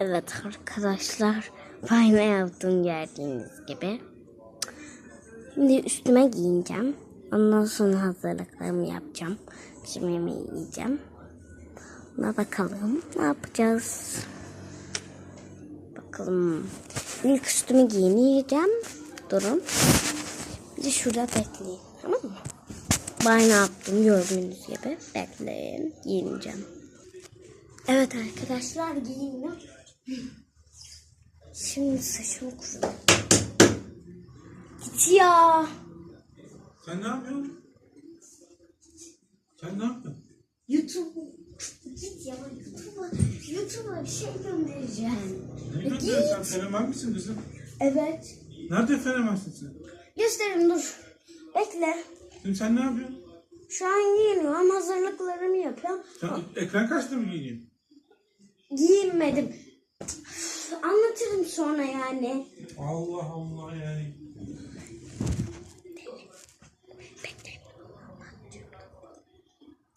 Evet arkadaşlar banyo yaptım gördüğünüz gibi. Şimdi üstüme giyineceğim. Ondan sonra hazırlıklarımı yapacağım. Şimdi yemeği yiyeceğim. Buna bakalım ne yapacağız. Bakalım. İlk üstümü giyineceğim. Durun. Bir de şurada bekleyin. Tamam mı? Banyo yaptım gördüğünüz gibi. Bekleyin. Giyineceğim. Evet arkadaşlar giyindim. Şimdi saçımı kurudum. Git ya. Sen ne yapıyorsun? Sen ne yapıyorsun? YouTube. Git ya YouTube'a. YouTube'a bir şey göndereceğim. Ne gönderiyorsun? Sen fenomen misin kızım? Evet. Nerede fenomensin sen? Gösterin dur. Bekle. Şimdi sen ne yapıyorsun? Şu an giyiniyorum. Hazırlıklarımı yapıyorum. Sen ekran kaçta mı giyiniyorsun? Giyinmedim. Anlatırım sonra yani. Allah Allah yani.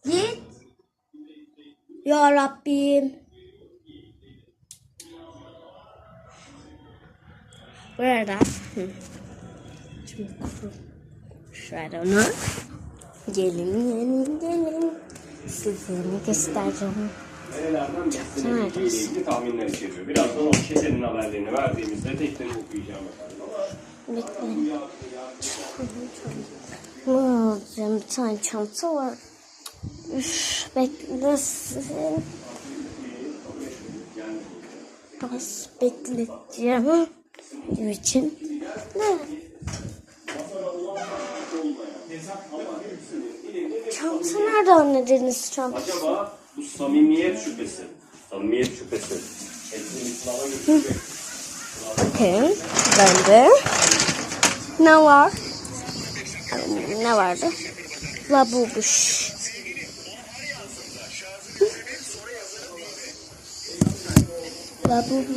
Git. Ya Rabbim. Burada. Şimdi kuru. Şöyle onu. Gelin gelin gelin. Size ne göstereceğim. Nerelerden beslenebileceği ile ilgili tahminler içeriyor. Birazdan o çetenin haberlerini verdiğimizde tek tek okuyacağım efendim. Bekleyin. Ne alacağım? Bir tane çanta var. Üf, beklesin. Az bekleteceğim. için. Ne? Çanta nerede anne deniz çantası? Bu samimiyet şüphesi, samimiyet şüphesi. Bakın. Bende. Ne var? Ne vardı? Labubu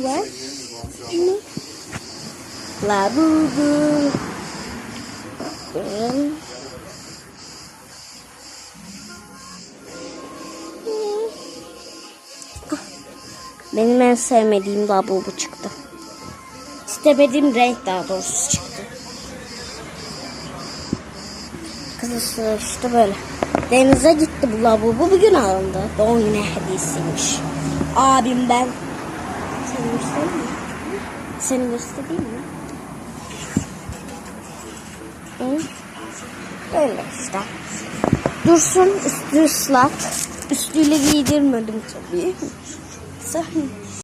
var. Labubu. Benim en sevmediğim labubu çıktı. İstemediğim renk daha doğrusu çıktı. Kızısı işte böyle. Denize gitti bu labubu bugün alındı. Doğum günü hediyesiymiş. Abimden. Seni göstereyim mi? Seni göstereyim mi? Hı? Böyle işte. Dursun üstü ıslak. Üstüyle giydirmedim tabii. Sen